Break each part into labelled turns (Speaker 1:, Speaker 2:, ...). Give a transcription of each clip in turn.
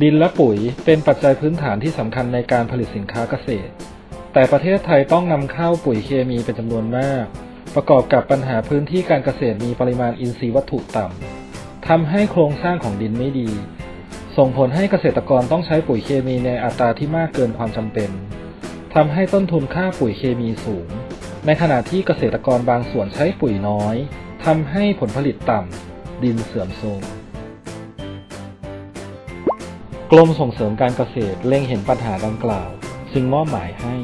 Speaker 1: ดินและปุ๋ยเป็นปัจจัยพื้นฐานที่สำคัญในการผลิตสินค้าเกษตร แต่ประเทศไทยต้องนำเข้าปุ๋ยเคมีเป็นจำนวนมาก ประกอบกับปัญหาพื้นที่การเกษตรมีปริมาณอินทรีย์วัตถุต่ำทำให้โครงสร้างของดินไม่ดี ส่งผลให้เกษตรกรต้องใช้ปุ๋ยเคมีในอัตราที่มากเกินความจำเป็นทำให้ต้นทุนค่าปุ๋ยเคมีสูง ในขณะที่เกษตรกรบางส่วนใช้ปุ๋ยน้อยทำให้ผลผลิตต่ำดินเสื่อมโทรม กรมส่งเสริมการเกษตรเล็งเห็นปัญหาดังกล่าว จึงมอบหมายให้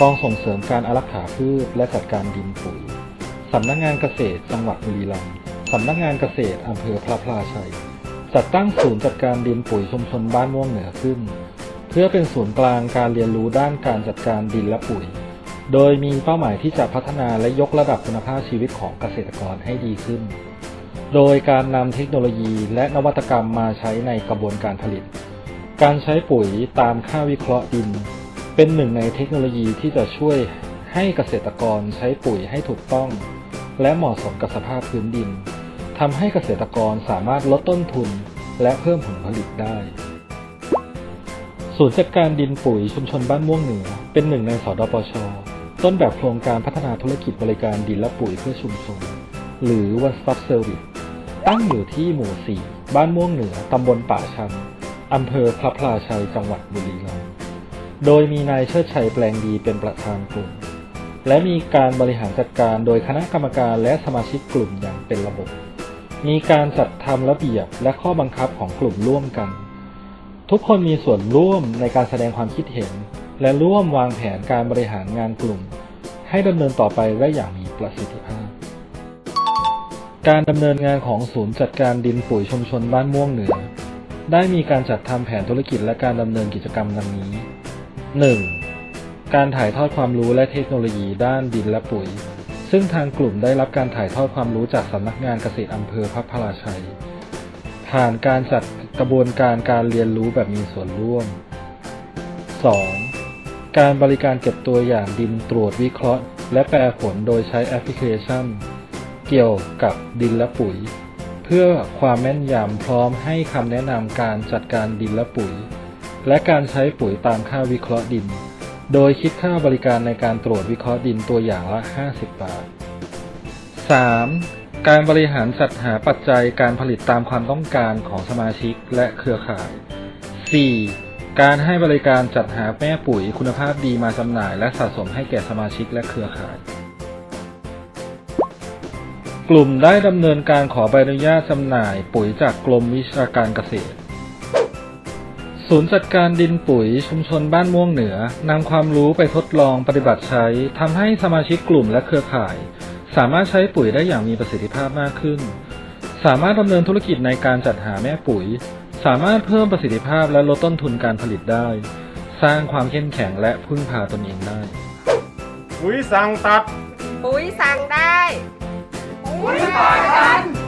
Speaker 1: กองส่งเสริมการอารักขาพืชและจัดการดินปุ๋ยสำนักงานเกษตรจังหวัดบุรีรัมย์สำนักงานเกษตรอำเภอพระพลาชัย จัดตั้งศูนย์จัดการดินปุ๋ยชุมชนบ้านม่วงเหนือขึ้น เพื่อเป็นศูนย์กลางการเรียนรู้ด้านการจัดการดินและปุ๋ย โดยมีเป้าหมายที่จะพัฒนาและยกระดับคุณภาพชีวิตของเกษตรกรให้ดีขึ้น โดยการนำเทคโนโลยีและนวัตกรรมมาใช้ในกระบวนการผลิต การใช้ปุ๋ยตามค่าวิเคราะห์ดิน เป็นหนึ่งในเทคโนโลยีที่จะช่วยให้เกษตรกรใช้ปุ๋ยให้ถูกต้อง และเหมาะสมกับสภาพพื้นดินทำให้เกษตรกรสามารถลดต้นทุนและเพิ่มผลผลิตได้ ศูนย์จัดการดินปุ๋ยชุมชนบ้านม่วงเหนือ เป็นหนึ่งในสดปช ต้นแบบโครงการพัฒนาธุรกิจบริการดินและปุ๋ยเพื่อชุมชน หรือ One Stop Service ตั้งอยู่ที่หมู่ 4 บ้านม่วงเหนือ ตำบลป่าชัน อำเภอพระพลาชัยจังหวัดบุรีรัมย์ โดยมีนายเชิดชัยแปลงดีเป็นประธานกลุ่ม และมีการบริหารจัดการโดยคณะกรรมการและสมาชิกกลุ่มอย่างเป็นระบบ มีการจัดทำระเบียบและข้อบังคับของกลุ่มร่วมกัน ทุกคนมีส่วนร่วมในการแสดงความคิดเห็น และร่วมวางแผนการบริหารงานกลุ่ม ให้ดำเนินต่อไปได้อย่างมีประสิทธิภาพการดำเนินงานของศูนย์จัดการดินปุ๋ยชุมชนบ้านม่วงเหนือ ได้มีการจัดทำแผนธุรกิจและการดำเนินกิจกรรมดังนี้ 1. การถ่ายทอดความรู้และเทคโนโลยีด้านดินและปุ๋ย ซึ่งทางกลุ่มได้รับการถ่ายทอดความรู้จากสำนักงานเกษตรอำเภอพระพลาชัย ผ่านการจัดกระบวนการการเรียนรู้แบบมีส่วนร่วม 2. การบริการเก็บตัวอย่างดินตรวจวิเคราะห์ และแปลผลโดยใช้แอปพลิเคชัน เกี่ยวกับดินและปุ๋ย เพื่อความแม่นยำพร้อมให้คำแนะนำการจัดการดินและปุ๋ย และการใช้ปุ๋ยตามค่าวิเคราะห์ดิน โดยคิดค่าบริการในการตรวจวิเคราะห์ดินตัวอย่างละ 50 บาท 3. การบริหารจัดหาปัจจัยการผลิตตามความต้องการของสมาชิกและเครือข่าย 4. การให้บริการจัดหาแม่ปุ๋ยคุณภาพดีมาจำหน่าย และสะสมให้แก่สมาชิกและเครือข่าย กลุ่มได้ดำเนินการขอใบอนุญาตจำหน่ายปุ๋ยจากกรมวิชาการเกษตร ศูนย์จัดการดินปุ๋ยชุมชนบ้านม่วงเหนือนำความรู้ไปทดลองปฏิบัติใช้ทำให้สมาชิกกลุ่มและเครือข่าย สามารถใช้ปุ๋ยได้อย่างมีประสิทธิภาพมากขึ้น สามารถดำเนินธุรกิจในการจัดหาแม่ปุ๋ย สามารถเพิ่มประสิทธิภาพและลดต้นทุนการผลิตได้ สร้างความเข้มแข็งและพึ่งพาตนเองได้
Speaker 2: ปุ๋ยสั่งตัด
Speaker 3: ปุ๋ยสั่งได้
Speaker 4: ปุ๋ยปล่อยกัน